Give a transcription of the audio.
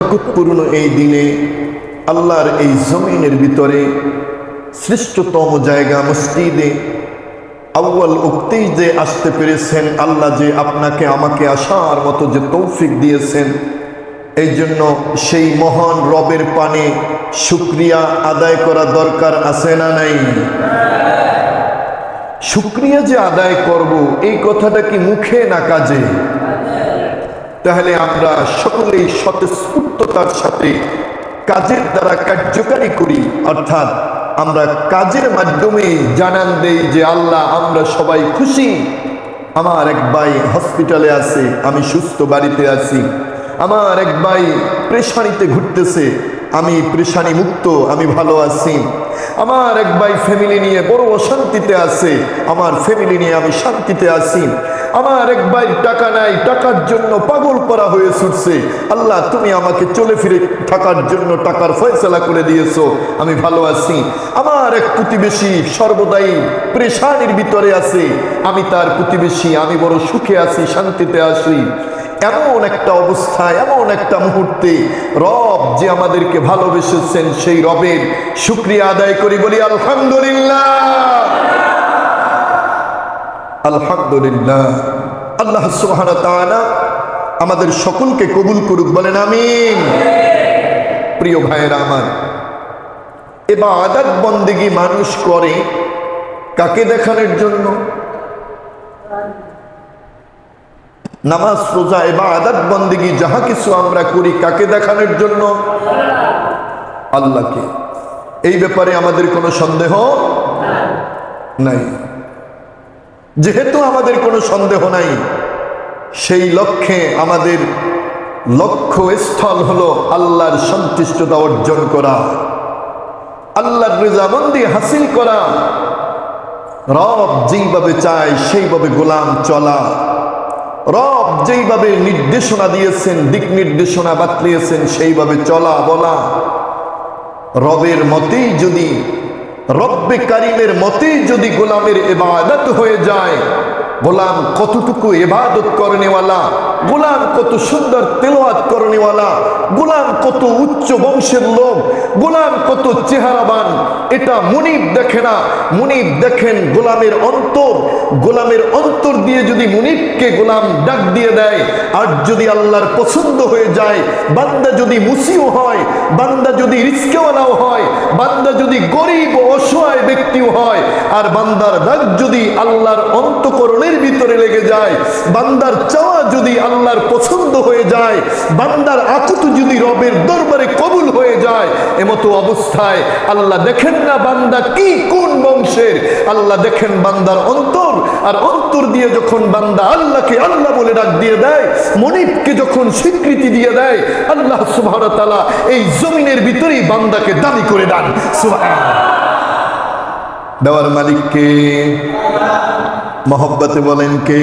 বরকতপূর্ণ এই দিনে আল্লাহর এই জমিনের ভিতরে শ্রেষ্ঠতম জায়গা মসজিদে আউ্বাল উক্তেই যে আসতে পেরেছেন, আল্লাহ যে আপনাকে, আমাকে আসার মতো যে তৌফিক দিয়েছেন, এই জন্য সেই মহান রবের পানে শুক্রিয়া আদায় করা দরকার আছে না নাই? শুক্রিয়া যে আদায় করব, এই কথাটা কি মুখে না কাজে? তাহলে আমরা সকলেই স্বতঃস্ফূর্ততার সাথে কাজের দ্বারা কার্যকারী করি। অর্থাৎ আমরা কাজের মাধ্যমে জানান দেই যে আল্লাহ, আমরা সবাই খুশি। আমার এক ভাই হসপিটালে আছে, আমি সুস্থ বাড়িতে আছি। আমার এক ভাই প্রেশারিতে ঘুরতেছে। আমি প্রেশানি মুক্ত, আমি ভালো আছি। আমার এক ভাই ফ্যামিলি নিয়ে বড় অশান্তিতে আছে। আমার ফ্যামিলি নিয়ে আমি শান্তিতে আছি। আমার এক ভাই টাকা নাই, টাকার জন্য পাগল করা হয়ে ছুটছে। আল্লাহ, তুমি আমাকে চলে ফিরে থাকার জন্য টাকার ফয়সলা করে দিয়েছ। আমি ভালো আছি। আমার এক প্রতিবেশী সর্বদাই প্রেশানির ভিতরে আছে। আমি তার প্রতিবেশী, আমি বড় সুখে আছি, শান্তিতে আছি। এমন একটা অবস্থায় এমন একটা মুহূর্তে রব যে আমাদেরকে ভালোবেসেছেন সেই রবের শুক্রিয়া আদায় করি, বলি আলহামদুলিল্লাহ। আলহামদুলিল্লাহ। আল্লাহ ওয়া আমাদের সকলকে কবুল করুক, বলেন আমিন। প্রিয় ভাইয়েরা আমার এবার আদাত বন্দেগি মানুষ করে কাকে দেখানোর জন্য? নামাজ, রোজা এবার আদাত বন্দেগি যাহা কিছু আমরা করি কাকে দেখানোর জন্য? আল্লাহকে। এই ব্যাপারে আমাদের কোনো সন্দেহ নাই। যেহেতু আমাদের কোনো সন্দেহ নাই, সেই লক্ষ্যে আমাদের লক্ষ্য স্থল হলো আল্লাহর সন্তুষ্টতা অর্জন করা, আল্লাহর রেজামন্দি হাসিল করা। রব যেইভাবে চায়, সেইভাবে গোলাম চলা। রব যেইভাবে নির্দেশনা দিয়েছেন, দিক নির্দেশনা বাতলিয়েছেন, সেইভাবে চলা বলা। রবের মতেই যদি, রব্বে কারিমের মতেই যদি গোলামের এবাদত হয়ে যায়, গোলাম কতটুকু এবাদত করনেওয়ালা গোলাম কত সুন্দর তেলোয়াত করনেওয়ালা কত উচ্চ বংশের লোক, গোলাম কত চেহারাবান, এটা মুনিব দেখে না। মুনিব দেখেন গোলামের অন্তর। গোলামের অন্তর দিয়ে যদি মুনিবকে গোলাম ডাক দিয়ে দেয়, আর যদি আল্লাহর পছন্দ হয়ে যায়, বান্দা যদি মুসিও হয়, বান্দা যদি রিস্কেওয়ালাও হয়, বান্দা যদি গরিব অসহায় ব্যক্তিও হয়। আর বান্দার ডাক যদি আল্লাহর অন্তকরণের ভিতরে লেগে যায়, বান্দার চাওয়া যদি আল্লাহর পছন্দ হয়ে যায়, বান্দার আকুত যদি রবের দরবারে কবুল হয়ে যায়, এমতো অবস্থায় আল্লাহ দেখেন না বান্দা কি কোন বংশের। আল্লাহ দেখেন বান্দার অন্তর, আর অন্তর দিয়ে যখন বান্দা আল্লাহকে আল্লাহ বলে ডাক দিয়ে দেয়, মনিবকে যখন স্বীকৃতি দিয়ে দেয়, আল্লাহ সুবাহ এই জমিনের ভিতরেই বান্দাকে দাবি করে ডান সুবাহ দেওয়ার মালিককে মহব্বতে বলেন কে?